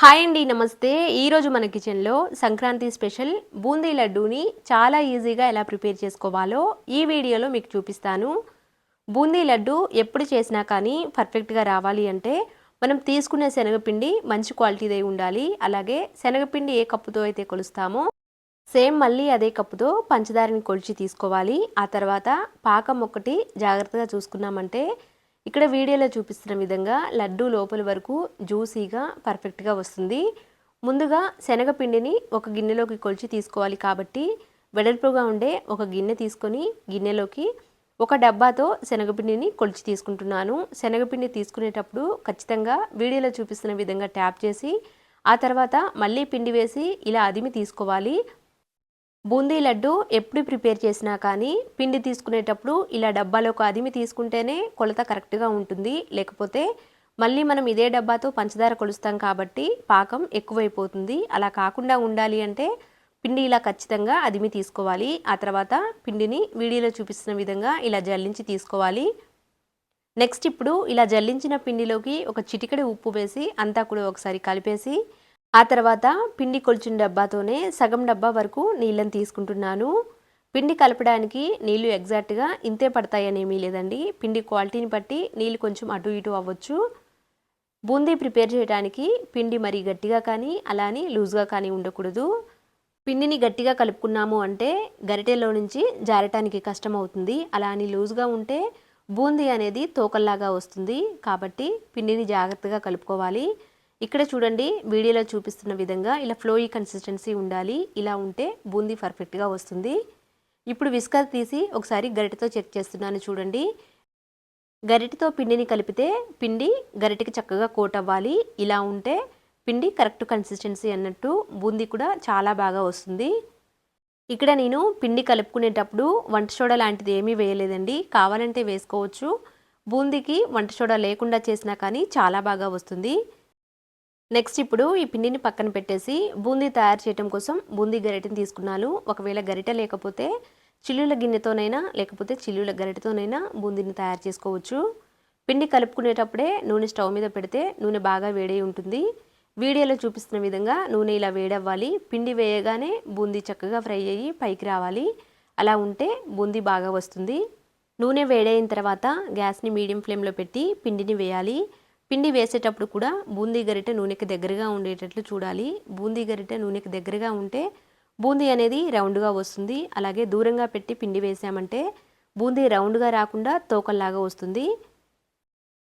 Hi అండి నమస్తే. ఈరోజు మన కిచెన్లో సంక్రాంతి స్పెషల్ బూందీ లడ్డూని చాలా ఈజీగా ఎలా ప్రిపేర్ చేసుకోవాలో ఈ వీడియోలో మీకు చూపిస్తాను. బూందీ లడ్డు ఎప్పుడు చేసినా కానీ పర్ఫెక్ట్గా రావాలి అంటే మనం తీసుకునే శనగపిండి మంచి క్వాలిటీదే ఉండాలి. అలాగే శనగపిండి ఏ కప్పుతో అయితే కొలుస్తామో సేమ్ మళ్ళీ అదే కప్పుతో పంచదారని కొలిచి తీసుకోవాలి. ఆ తర్వాత పాకం ఒకటి జాగ్రత్తగా చూసుకున్నామంటే ఇక్కడ వీడియోలో చూపిస్తున్న విధంగా లడ్డు లోపల వరకు జ్యూసీగా పర్ఫెక్ట్గా వస్తుంది. ముందుగా శనగపిండిని ఒక గిన్నెలోకి కొలిచి తీసుకోవాలి కాబట్టి వెడల్పుగా ఉండే ఒక గిన్నె తీసుకొని గిన్నెలోకి ఒక డబ్బాతో శనగపిండిని కొలిచి తీసుకుంటున్నాను. శనగపిండి తీసుకునేటప్పుడు ఖచ్చితంగా వీడియోలో చూపిస్తున్న విధంగా ట్యాప్ చేసి ఆ తర్వాత మళ్ళీ పిండి వేసి ఇలా అదిమి తీసుకోవాలి. బూందీ లడ్డు ఎప్పుడు ప్రిపేర్ చేసినా కానీ పిండి తీసుకునేటప్పుడు ఇలా డబ్బాలో ఒక అదిమి తీసుకుంటేనే కొలత కరెక్ట్గా ఉంటుంది. లేకపోతే మళ్ళీ మనం ఇదే డబ్బాతో పంచదార కొలుస్తాం కాబట్టి పాకం ఎక్కువైపోతుంది. అలా కాకుండా ఉండాలి అంటే పిండి ఇలా ఖచ్చితంగా అదిమి తీసుకోవాలి. ఆ తర్వాత పిండిని వీడియోలో చూపిస్తున్న విధంగా ఇలా జల్లించి తీసుకోవాలి. నెక్స్ట్ ఇప్పుడు ఇలా జల్లించిన పిండిలోకి ఒక చిటికెడు ఉప్పు వేసి అంతా కూడా ఒకసారి కలిపేసి ఆ తర్వాత పిండి కొలిచిన డబ్బాతోనే సగం డబ్బా వరకు నీళ్ళని తీసుకుంటున్నాను. పిండి కలపడానికి నీళ్ళు ఎగ్జాక్ట్గా ఇంతే పడతాయని ఏమీ లేదండి. పిండి క్వాలిటీని బట్టి నీళ్ళు కొంచెం అటు ఇటు అవ్వచ్చు. బూందీ ప్రిపేర్ చేయడానికి పిండి మరీ గట్టిగా కానీ అలానే లూజ్గా కానీ ఉండకూడదు. పిండిని గట్టిగా కలుపుకున్నాము అంటే గరిటెలో నుంచి జారటానికి కష్టం అవుతుంది. అలా అని లూజ్గా ఉంటే బూందీ అనేది తోకల్లాగా వస్తుంది. కాబట్టి పిండిని జాగ్రత్తగా కలుపుకోవాలి. ఇక్కడ చూడండి వీడియోలో చూపిస్తున్న విధంగా ఇలా ఫ్లోయీ కన్సిస్టెన్సీ ఉండాలి. ఇలా ఉంటే బూందీ పర్ఫెక్ట్గా వస్తుంది. ఇప్పుడు విస్కర్ తీసి ఒకసారి గరిటతో చెక్ చేస్తున్నాను చూడండి. గరిటతో పిండిని కలిపితే పిండి గరిటకి చక్కగా కోట్ అవ్వాలి. ఇలా ఉంటే పిండి కరెక్ట్ కన్సిస్టెన్సీ అన్నట్టు బూందీ కూడా చాలా బాగా వస్తుంది. ఇక్కడ నేను పిండి కలుపుకునేటప్పుడు వంట సోడా లాంటిది ఏమీ వేయలేదండి. కావాలంటే వేసుకోవచ్చు. బూందీకి వంట సోడా లేకుండా చేసినా కానీ చాలా బాగా వస్తుంది. నెక్స్ట్ ఇప్పుడు ఈ పిండిని పక్కన పెట్టేసి బూందీ తయారు చేయడం కోసం బూందీ గరిటెని తీసుకున్నాను. ఒకవేళ గరిటె లేకపోతే చిల్లుల గిన్నెతోనైనా లేకపోతే చిల్లుల గరిటెతోనైనా బూందీని తయారు చేసుకోవచ్చు. పిండి కలుపుకునేటప్పుడే నూనె స్టవ్ మీద పెడితే నూనె బాగా వేడి ఉంటుంది. వీడియోలో చూపిస్తున్న విధంగా నూనె ఇలా వేడవ్వాలి. పిండి వేయగానే బూందీ చక్కగా ఫ్రై అయ్యి పైకి రావాలి. అలా ఉంటే బూందీ బాగా వస్తుంది. నూనె వేడైన తర్వాత గ్యాస్ని మీడియం ఫ్లేమ్లో పెట్టి పిండిని వేయాలి. పిండి వేసేటప్పుడు కూడా బూందీ గరిటె నూనెకి దగ్గరగా ఉండేటట్లు చూడాలి. బూందీ గరిటె నూనెకి దగ్గరగా ఉంటే బూందీ అనేది రౌండ్గా వస్తుంది. అలాగే దూరంగా పెట్టి పిండి వేసామంటే బూందీ రౌండ్గా రాకుండా తోకల్లాగా వస్తుంది.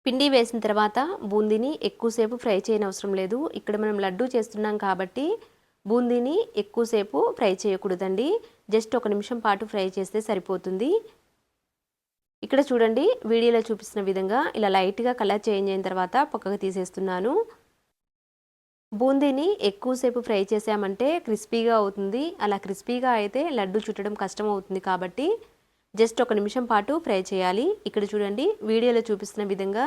పిండి వేసిన తర్వాత బూందీని ఎక్కువసేపు ఫ్రై చేయనవసరం లేదు. ఇక్కడ మనం లడ్డూ చేస్తున్నాం కాబట్టి బూందీని ఎక్కువసేపు ఫ్రై చేయకూడదండి. జస్ట్ ఒక నిమిషం పాటు ఫ్రై చేస్తే సరిపోతుంది. ఇక్కడ చూడండి వీడియోలో చూపిస్తున్న విధంగా ఇలా లైట్గా కలర్ చేంజ్ అయిన తర్వాత పక్కకు తీసేస్తున్నాను. బూందీని ఎక్కువసేపు ఫ్రై చేసామంటే క్రిస్పీగా అవుతుంది. అలా క్రిస్పీగా అయితే లడ్డు చుట్టడం కష్టం అవుతుంది కాబట్టి జస్ట్ ఒక నిమిషం పాటు ఫ్రై చేయాలి. ఇక్కడ చూడండి వీడియోలో చూపిస్తున్న విధంగా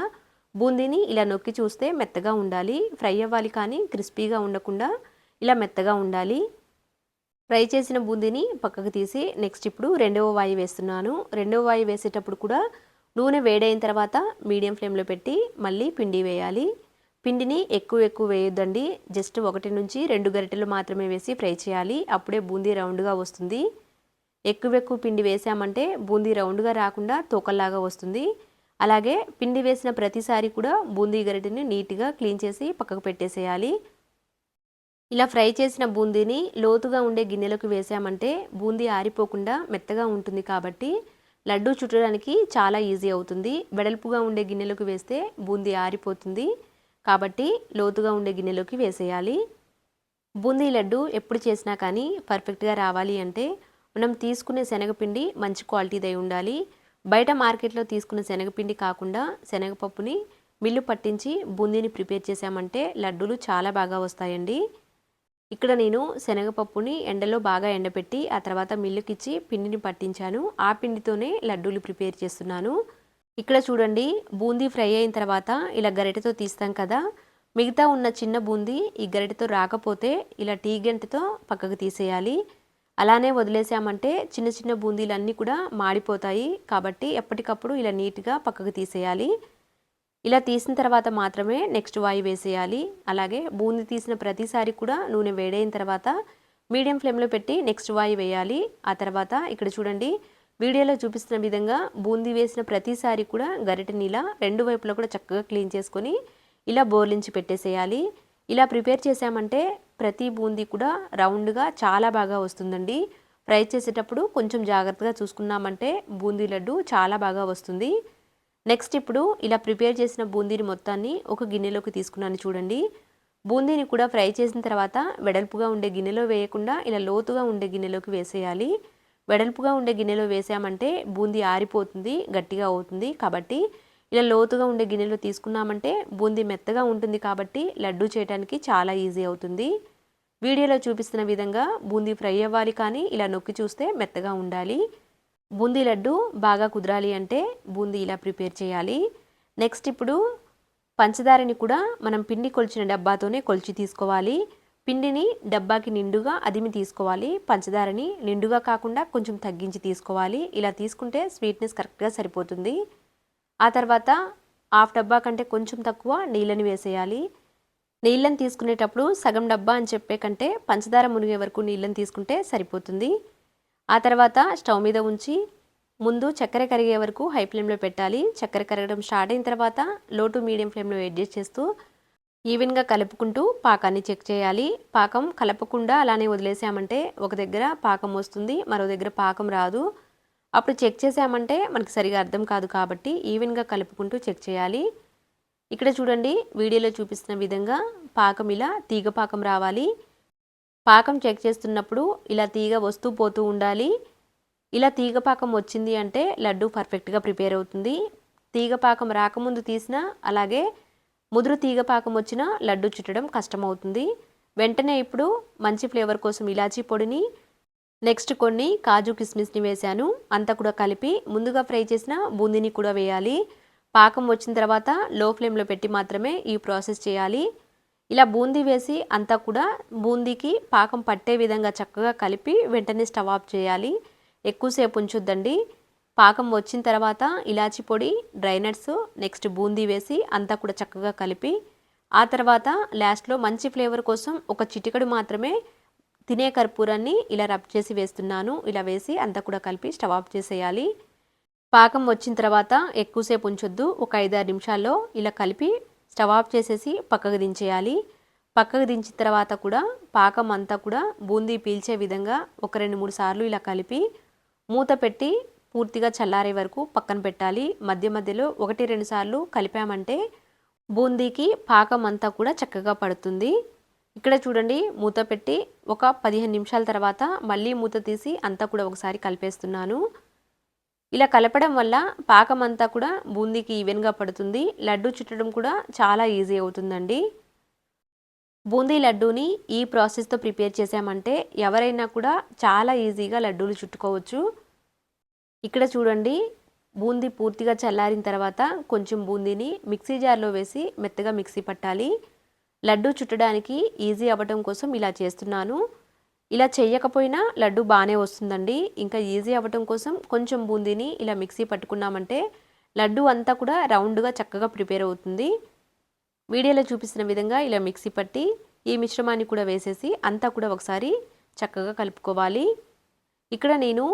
బూందీని ఇలా నొక్కి చూస్తే మెత్తగా ఉండాలి. ఫ్రై అవ్వాలి కానీ క్రిస్పీగా ఉండకుండా ఇలా మెత్తగా ఉండాలి. ఫ్రై చేసిన బూందీని పక్కకు తీసి నెక్స్ట్ ఇప్పుడు రెండవ వాయి వేస్తున్నాను. రెండవ వాయి వేసేటప్పుడు కూడా నూనె వేడైన తర్వాత మీడియం ఫ్లేమ్లో పెట్టి మళ్ళీ పిండి వేయాలి. పిండిని ఎక్కువ ఎక్కువ వేయొద్దండి. జస్ట్ ఒకటి నుంచి రెండు గరిటెలు మాత్రమే వేసి ఫ్రై చేయాలి. అప్పుడే బూందీ రౌండ్గా వస్తుంది. ఎక్కువ ఎక్కువ పిండి వేసామంటే బూందీ రౌండ్గా రాకుండా తోకల్లాగా వస్తుంది. అలాగే పిండి వేసిన ప్రతిసారి కూడా బూందీ గరిటెని నీట్గా క్లీన్ చేసి పక్కకు పెట్టేసేయాలి. ఇలా ఫ్రై చేసిన బూందీని లోతుగా ఉండే గిన్నెలకు వేసామంటే బూందీ ఆరిపోకుండా మెత్తగా ఉంటుంది కాబట్టి లడ్డు చుట్టడానికి చాలా ఈజీ అవుతుంది. వెడల్పుగా ఉండే గిన్నెలకు వేస్తే బూందీ ఆరిపోతుంది కాబట్టి లోతుగా ఉండే గిన్నెలోకి వేసేయాలి. బూందీ లడ్డు ఎప్పుడు చేసినా కానీ పర్ఫెక్ట్గా రావాలి అంటే మనం తీసుకునే శనగపిండి మంచి క్వాలిటీదై ఉండాలి. బయట మార్కెట్లో తీసుకున్న శనగపిండి కాకుండా శనగపప్పుని మిల్లు పట్టించి బూందీని ప్రిపేర్ చేసామంటే లడ్డూలు చాలా బాగా వస్తాయండి. ఇక్కడ నేను శనగపప్పుని ఎండలో బాగా ఎండపెట్టి ఆ తర్వాత మిల్లుకి ఇచ్చి పిండిని పట్టించాను. ఆ పిండితోనే లడ్డూలు ప్రిపేర్ చేస్తున్నాను. ఇక్కడ చూడండి బూందీ ఫ్రై అయిన తర్వాత ఇలా గరిటెతో తీస్తాం కదా. మిగతా ఉన్న చిన్న బూందీ ఈ గరిటెతో రాకపోతే ఇలా టీ గంటతో పక్కకు తీసేయాలి. అలానే వదిలేసామంటే చిన్న చిన్న బూందీలు అన్నీ కూడా మాడిపోతాయి. కాబట్టి ఎప్పటికప్పుడు ఇలా నీట్గా పక్కకు తీసేయాలి. ఇలా తీసిన తర్వాత మాత్రమే నెక్స్ట్ వాయి వేసేయాలి. అలాగే బూంది తీసిన ప్రతిసారి కూడా నూనె వేడైన తర్వాత మీడియం ఫ్లేమ్లో పెట్టి నెక్స్ట్ వాయి వేయాలి. ఆ తర్వాత ఇక్కడ చూడండి వీడియోలో చూపిస్తున్న విధంగా బూందీ వేసిన ప్రతిసారి కూడా గరిటెని ఇలా రెండు వైపులా కూడా చక్కగా క్లీన్ చేసుకొని ఇలా బోర్లించి పెట్టేసేయాలి. ఇలా ప్రిపేర్ చేసామంటే ప్రతి బూందీ కూడా రౌండ్గా చాలా బాగా వస్తుందండి. ఫ్రై చేసేటప్పుడు కొంచెం జాగ్రత్తగా చూసుకున్నామంటే బూందీ లడ్డు చాలా బాగా వస్తుంది. నెక్స్ట్ ఇప్పుడు ఇలా ప్రిపేర్ చేసిన బూందీని మొత్తాన్ని ఒక గిన్నెలోకి తీసుకున్నాను చూడండి. బూందీని కూడా ఫ్రై చేసిన తర్వాత వెడల్పుగా ఉండే గిన్నెలో వేయకుండా ఇలా లోతుగా ఉండే గిన్నెలోకి వేసేయాలి. వెడల్పుగా ఉండే గిన్నెలో వేసామంటే బూందీ ఆరిపోతుంది గట్టిగా అవుతుంది కాబట్టి ఇలా లోతుగా ఉండే గిన్నెలో తీసుకున్నామంటే బూందీ మెత్తగా ఉంటుంది కాబట్టి లడ్డు చేయడానికి చాలా ఈజీ అవుతుంది. వీడియోలో చూపిస్తున్న విధంగా బూందీ ఫ్రై అవ్వాలి కానీ ఇలా నొక్కి చూస్తే మెత్తగా ఉండాలి. బూందీ లడ్డు బాగా కుదరాలి అంటే బూందీ ఇలా ప్రిపేర్ చేయాలి. నెక్స్ట్ ఇప్పుడు పంచదారని కూడా మనం పిండి కొలిచిన డబ్బాతోనే కొలిచి తీసుకోవాలి. పిండిని డబ్బాకి నిండుగా అదిమి తీసుకోవాలి. పంచదారని నిండుగా కాకుండా కొంచెం తగ్గించి తీసుకోవాలి. ఇలా తీసుకుంటే స్వీట్నెస్ కరెక్ట్గా సరిపోతుంది. ఆ తర్వాత హాఫ్ డబ్బా కంటే కొంచెం తక్కువ నీళ్ళని వేసేయాలి. నీళ్ళని తీసుకునేటప్పుడు సగం డబ్బా అని చెప్పే కంటే పంచదార మునిగే వరకు నీళ్ళని తీసుకుంటే సరిపోతుంది. ఆ తర్వాత స్టవ్ మీద ఉంచి ముందు చక్కెర కరిగే వరకు హై ఫ్లేమ్లో పెట్టాలి. చక్కెర కరగడం స్టార్ట్ అయిన తర్వాత లో టు మీడియం ఫ్లేమ్లో అడ్జస్ట్ చేస్తూ ఈవెన్గా కలుపుకుంటూ పాకాన్ని చెక్ చేయాలి. పాకం కలపకుండా అలానే వదిలేసామంటే ఒక దగ్గర పాకం వస్తుంది మరో దగ్గర పాకం రాదు. అప్పుడు చెక్ చేసామంటే మనకి సరిగా అర్థం కాదు కాబట్టి ఈవెన్గా కలుపుకుంటూ చెక్ చేయాలి. ఇక్కడ చూడండి వీడియోలో చూపిస్తున్న విధంగా పాకం ఇలా తీగ పాకం రావాలి. పాకం చెక్ చేస్తున్నప్పుడు ఇలా తీగ వస్తూ పోతూ ఉండాలి. ఇలా తీగ పాకం వచ్చింది అంటే లడ్డు పర్ఫెక్ట్గా ప్రిపేర్ అవుతుంది. తీగ పాకం రాకముందు తీసినా అలాగే ముదురు తీగ పాకం వచ్చిన లడ్డు చుట్టడం కష్టమవుతుంది. వెంటనే ఇప్పుడు మంచి ఫ్లేవర్ కోసం ఇలాచీ పొడిని నెక్స్ట్ కొన్ని కాజు కిస్మిస్ని వేశాను. అంతా కూడా కలిపి ముందుగా ఫ్రై చేసిన బూందీని కూడా వేయాలి. పాకం వచ్చిన తర్వాత లో ఫ్లేమ్లో పెట్టి మాత్రమే ఈ ప్రాసెస్ చేయాలి. ఇలా బూందీ వేసి అంతా కూడా బూందీకి పాకం పట్టే విధంగా చక్కగా కలిపి వెంటనే స్టవ్ ఆఫ్ చేయాలి. ఎక్కువసేపు ఉంచుద్దండి. పాకం వచ్చిన తర్వాత ఇలాచి పొడి డ్రై నట్స్ నెక్స్ట్ బూందీ వేసి అంతా కూడా చక్కగా కలిపి ఆ తర్వాత లాస్ట్లో మంచి ఫ్లేవర్ కోసం ఒక చిటికడు మాత్రమే తినే కర్పూరాన్ని ఇలా రబ్ చేసి వేస్తున్నాను. ఇలా వేసి అంతా కూడా కలిపి స్టవ్ ఆఫ్ చేసేయాలి. పాకం వచ్చిన తర్వాత ఎక్కువసేపు ఉంచొద్దు. ఒక ఐదారు నిమిషాల్లో ఇలా కలిపి స్టవ్ ఆఫ్ చేసేసి పక్కకు దించేయాలి. పక్కకు దించిన తర్వాత కూడా పాకం అంతా కూడా బూందీ పీల్చే విధంగా ఒక రెండు మూడు సార్లు ఇలా కలిపి మూత పెట్టి పూర్తిగా చల్లారే వరకు పక్కన పెట్టాలి. మధ్య మధ్యలో ఒకటి రెండు సార్లు కలిపామంటే బూందీకి పాకం అంతా కూడా చక్కగా పడుతుంది. ఇక్కడ చూడండి మూత పెట్టి ఒక పదిహేను నిమిషాల తర్వాత మళ్ళీ మూత తీసి అంతా కూడా ఒకసారి కలిపేస్తున్నాను. ఇలా కలపడం వల్ల పాకం అంతా కూడా బూందీకి ఈవెన్గా పడుతుంది. లడ్డు చుట్టడం కూడా చాలా ఈజీ అవుతుందండి. బూందీ లడ్డూని ఈ ప్రాసెస్తో ప్రిపేర్ చేసామంటే ఎవరైనా కూడా చాలా ఈజీగా లడ్డూలు చుట్టుకోవచ్చు. ఇక్కడ చూడండి బూందీ పూర్తిగా చల్లారిన తర్వాత కొంచెం బూందీని మిక్సీ జార్లో వేసి మెత్తగా మిక్సీ పట్టాలి. లడ్డు చుట్టడానికి ఈజీ అవ్వడం కోసం ఇలా చేస్తున్నాను. ఇలా చేయకపోయినా లడ్డు బాగానే వస్తుందండి. ఇంకా ఈజీ అవ్వటం కోసం కొంచెం బూందీని ఇలా మిక్సీ పట్టుకున్నామంటే లడ్డు అంతా కూడా రౌండ్గా చక్కగా ప్రిపేర్ అవుతుంది. వీడియోలో చూపిస్తున్న విధంగా ఇలా మిక్సీ పట్టి ఈ మిశ్రమాన్ని కూడా వేసేసి అంతా కూడా ఒకసారి చక్కగా కలుపుకోవాలి. ఇక్కడ నేను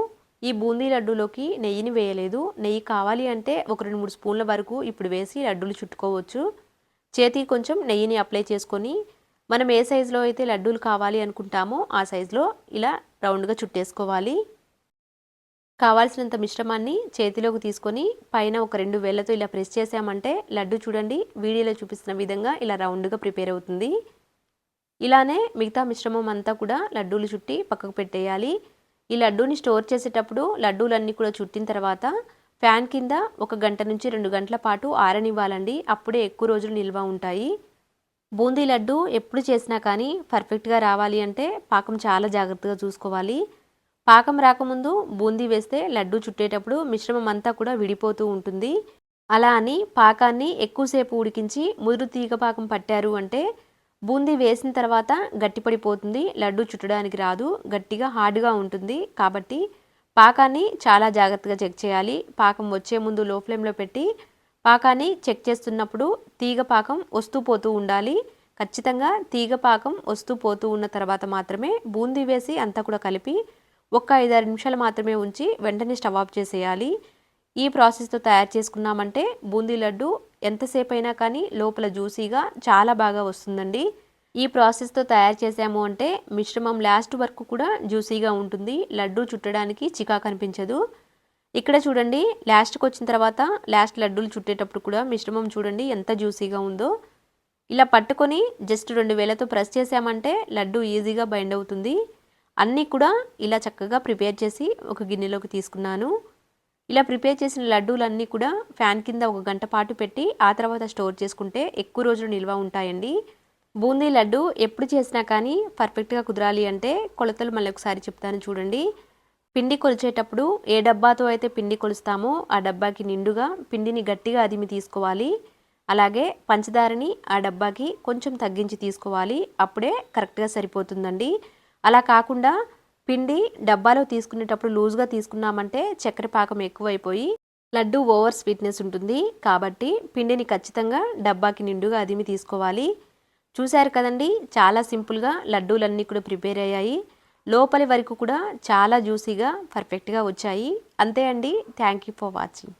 ఈ బూందీ లడ్డూలోకి నెయ్యిని వేయలేదు. నెయ్యి కావాలి అంటే ఒక రెండు మూడు స్పూన్ల వరకు ఇప్పుడు వేసి లడ్డూలు చుట్టుకోవచ్చు. చేతికి కొంచెం నెయ్యిని అప్లై చేసుకొని మనం ఏ సైజులో అయితే లడ్డూలు కావాలి అనుకుంటామో ఆ సైజులో ఇలా రౌండ్గా చుట్టేసుకోవాలి. కావాల్సినంత మిశ్రమాన్ని చేతిలోకి తీసుకొని పైన ఒక రెండు వేళ్ళతో ఇలా ప్రెస్ చేసామంటే లడ్డు చూడండి వీడియోలో చూపిస్తున్న విధంగా ఇలా రౌండ్గా ప్రిపేర్ అవుతుంది. ఇలానే మిగతా మిశ్రమం అంతా కూడా లడ్డూలు చుట్టి పక్కకు పెట్టేయాలి. ఈ లడ్డూని స్టోర్ చేసేటప్పుడు లడ్డూలన్నీ కూడా చుట్టిన తర్వాత ఫ్యాన్ కింద ఒక గంట నుంచి రెండు గంటల పాటు ఆరనివ్వాలండి. అప్పుడే ఎక్కువ రోజులు నిల్వ ఉంటాయి. బూందీ లడ్డు ఎప్పుడు చేసినా కానీ పర్ఫెక్ట్గా రావాలి అంటే పాకం చాలా జాగ్రత్తగా చూసుకోవాలి. పాకం రాకముందు బూందీ వేస్తే లడ్డు చుట్టేటప్పుడు మిశ్రమం అంతా కూడా విడిపోతూ ఉంటుంది. అలా అని పాకాన్ని ఎక్కువసేపు ఉడికించి ముదురు తీగ పాకం పట్టారు అంటే బూందీ వేసిన తర్వాత గట్టిపడిపోతుంది లడ్డు చుట్టడానికి రాదు గట్టిగా హార్డ్గా ఉంటుంది కాబట్టి పాకాన్ని చాలా జాగ్రత్తగా చెక్ చేయాలి. పాకం వచ్చే ముందు లో ఫ్లేమ్లో పెట్టి పాకాన్ని చెక్ చేస్తున్నప్పుడు తీగ పాకం వస్తూ పోతూ ఉండాలి. ఖచ్చితంగా తీగ పాకం వస్తూ పోతూ ఉన్న తర్వాత మాత్రమే బూందీ వేసి అంతా కూడా కలిపి ఒక్క ఐదారు నిమిషాలు మాత్రమే ఉంచి వెంటనే స్టవ్ ఆఫ్ చేసేయాలి. ఈ ప్రాసెస్తో తయారు చేసుకున్నామంటే బూందీ లడ్డు ఎంతసేపు అయినా కానీ లోపల జ్యూసీగా చాలా బాగా వస్తుందండి. ఈ ప్రాసెస్తో తయారు చేసాము అంటే మిశ్రమం లాస్ట్ వరకు కూడా జ్యూసీగా ఉంటుంది. లడ్డు చుట్టడానికి చికా కనిపించదు ఇక్కడ చూడండి లాస్ట్కి వచ్చిన తర్వాత లాస్ట్ లడ్డూలు చుట్టేటప్పుడు కూడా మిశ్రమం చూడండి ఎంత జ్యూసీగా ఉందో. ఇలా పట్టుకొని జస్ట్ రెండు వేలతో ప్రెస్ చేసామంటే లడ్డు ఈజీగా బైండ్ అవుతుంది. అన్నీ కూడా ఇలా చక్కగా ప్రిపేర్ చేసి ఒక గిన్నెలోకి తీసుకున్నాను. ఇలా ప్రిపేర్ చేసిన లడ్డూలన్నీ కూడా ఫ్యాన్ కింద ఒక గంట పాటు పెట్టి ఆ తర్వాత స్టోర్ చేసుకుంటే ఎక్కువ రోజులు నిల్వ ఉంటాయండి. బూందీ లడ్డు ఎప్పుడు చేసినా కానీ పర్ఫెక్ట్గా కుదరాలి అంటే కొలతలు మళ్ళీ ఒకసారి చెప్తాను చూడండి. పిండి కొలిచేటప్పుడు ఏ డబ్బాతో అయితే పిండి కొలుస్తామో ఆ డబ్బాకి నిండుగా పిండిని గట్టిగా అదిమి తీసుకోవాలి. అలాగే పంచదారని ఆ డబ్బాకి కొంచెం తగ్గించి తీసుకోవాలి. అప్పుడే కరెక్ట్గా సరిపోతుందండి. అలా కాకుండా పిండి డబ్బాలో తీసుకునేటప్పుడు లూజ్గా తీసుకున్నామంటే చక్కెర పాకం ఎక్కువైపోయి లడ్డు ఓవర్ స్వీట్నెస్ ఉంటుంది. కాబట్టి పిండిని ఖచ్చితంగా డబ్బాకి నిండుగా అదిమి తీసుకోవాలి. చూశారు కదండి చాలా సింపుల్గా లడ్డూలన్నీ కూడా ప్రిపేర్ అయ్యాయి. లోపలి వరకు కూడా చాలా జ్యూసీగా పర్ఫెక్ట్గా వచ్చాయి. అంతే అండి. Thank you for watching